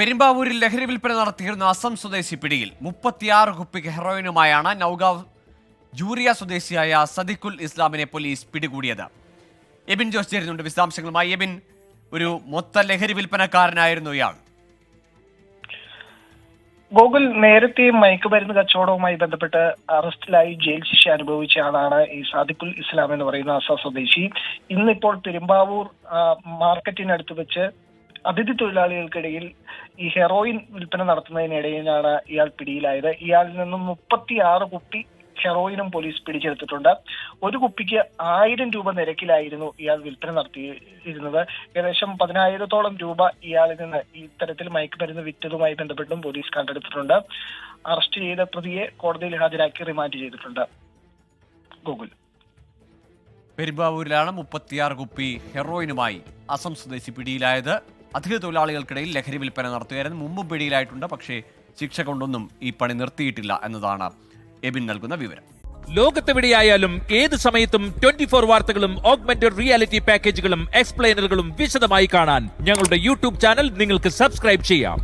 പെരുമ്പാവൂരിൽ ലഹരി വിൽപ്പന നടത്തിയിരുന്ന അസം സ്വദേശി പിടിയിൽ മുപ്പത്തിയാറ് കുപ്പിക്ക് ഹെറോയിനുമായാണ് നൌഗാവ് ജൂറിയ സ്വദേശിയായ സദിഖുൽ ഇസ്ലാമിനെ പോലീസ് പിടികൂടിയത്. എബിൻ ജോസ് ചേരുന്നുണ്ട് വിശദാംശങ്ങളുമായി. എബിൻ ഒരു മൊത്ത ലഹരി വിൽപ്പനക്കാരനായിരുന്നു ഇയാൾ. ഗോകുൽ നേരത്തെ മയക്കുമരുന്ന് കച്ചവടവുമായി ബന്ധപ്പെട്ട് അറസ്റ്റിലായി ജയിൽ ശിക്ഷ അനുഭവിച്ച ആളാണ് ഈ സാദിഖുൽ ഇസ്ലാം എന്ന് പറയുന്ന അസ സ്വദേശി. ഇന്നിപ്പോൾ പെരുമ്പാവൂർ മാർക്കറ്റിനടുത്ത് വെച്ച് അതിഥി തൊഴിലാളികൾക്കിടയിൽ ഈ ഹെറോയിൻ വിൽപ്പന നടത്തുന്നതിനിടയിലാണ് ഇയാൾ പിടിയിലായത്. ഇയാളിൽ നിന്നും മുപ്പത്തി ആറ് കുപ്പി ഹെറോയിനും പോലീസ് പിടിച്ചെടുത്തിട്ടുണ്ട്. ഒരു കുപ്പിക്ക് ആയിരം രൂപ നിരക്കിലായിരുന്നു ഇയാൾ വിൽപ്പന നടത്തിയിരുന്നത്. ഏകദേശം പതിനായിരത്തോളം രൂപ ഇയാളിൽ നിന്ന് ഇത്തരത്തിൽ മയക്കുമരുന്ന് വിറ്റതുമായി ബന്ധപ്പെട്ടും പോലീസ് കണ്ടെടുത്തിട്ടുണ്ട്. അറസ്റ്റ് ചെയ്ത പ്രതിയെ കോടതിയിൽ ഹാജരാക്കി റിമാൻഡ് ചെയ്തിട്ടുണ്ട്. ഗൂഗിൾ. പെരുമ്പാവൂരിലാണ് മുപ്പത്തിയാറ് കുപ്പി ഹെറോയിനുമായി അസം സ്വദേശി പിടിയിലായത്. അധിക തൊഴിലാളികൾക്കിടയിൽ ലഹരി വിൽപ്പന നടത്തുകയായിരുന്നു. മുമ്പും പിടിയിലായിട്ടുണ്ട്. പക്ഷേ ശിക്ഷ കൊണ്ടൊന്നും ഈ പണി നിർത്തിയിട്ടില്ല എന്നതാണ് എബിൻ നൽകുന്ന വിവരം. ലോകത്തെവിടെയായാലും ഏത് സമയത്തും ട്വന്റി ഫോർ വാർത്തകളും ഓഗ്മെന്റഡ് റിയാലിറ്റി പാക്കേജുകളും എക്സ്പ്ലെയിനറുകളും വിശദമായി കാണാൻ ഞങ്ങളുടെ യൂട്യൂബ് ചാനൽ നിങ്ങൾക്ക് സബ്സ്ക്രൈബ് ചെയ്യാം.